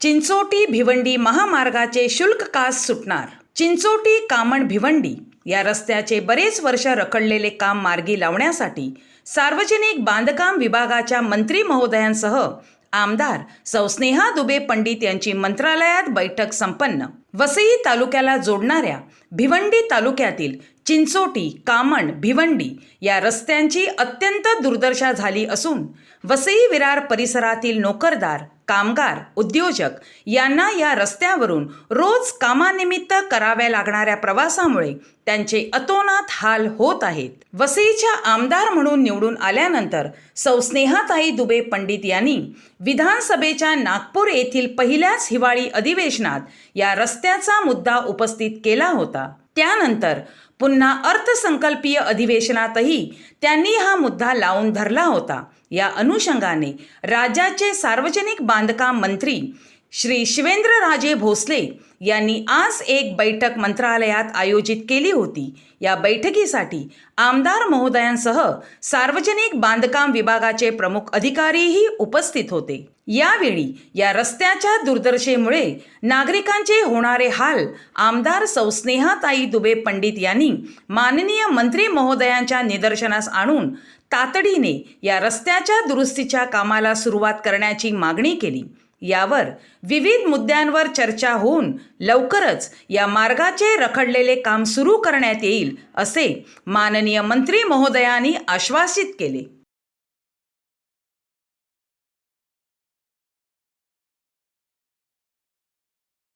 चिंचोटी भिवंडी महामार्गाचे शुल्क कास सुटणार. चिंचोटी कामण भिवंडी या रस्त्याचे बरेच वर्ष रखडलेले काम मार्गी लावण्यासाठी सार्वजनिक बांधकाम विभागाच्या मंत्री महोदयांसह आमदार सौ स्नेहा दुबे पंडित यांची मंत्रालयात बैठक संपन्न. वसई तालुक्याला जोडणाऱ्या भिवंडी तालुक्यातील चिंचोटी कामण भिवंडी या रस्त्यांची अत्यंत दुर्दशा झाली असून वसई विरार परिसरातील नोकरदार कामगार उद्योजक यांना या रस्त्यावरून रोज कामानिमित्त कराव्या लागणाऱ्या प्रवासामुळे त्यांचे अतोनात हाल होत आहेत. वसईच्या आमदार म्हणून निवडून आल्यानंतर सौस्नेहाताई दुबे पंडित यांनी विधानसभेच्या नागपूर येथील पहिल्याच हिवाळी अधिवेशनात या रस्त्याचा मुद्दा उपस्थित केला होता. त्यानंतर पुन्हा अर्थसंकल्पीय अधिवेशनातही त्यांनी हा मुद्दा लावून धरला होता. या अनुषंगाने राज्याचे सार्वजनिक बांधकाम मंत्री श्री शिवेंद्रराजे भोसले यांनी आज एक बैठक मंत्रालयात आयोजित केली होती. या बैठकीसाठी आमदार महोदयांसह सार्वजनिक बांधकाम विभागाचे प्रमुख अधिकारीही उपस्थित होते. यावेळी या रस्त्याच्या दुर्दशेमुळे नागरिकांचे होणारे हाल आमदार सौस्नेहाताई दुबे पंडित यांनी माननीय मंत्री महोदयांच्या निदर्शनास आणून तातडीने या रस्त्याच्या दुरुस्तीच्या कामाला सुरुवात करण्याची मागणी केली. यावर विविध मुद्द्यांवर चर्चा होऊन लवकरच या मार्गाचे रखडलेले काम सुरू करण्यात येईल असे माननीय मंत्री महोदयांनी आश्वासित केले.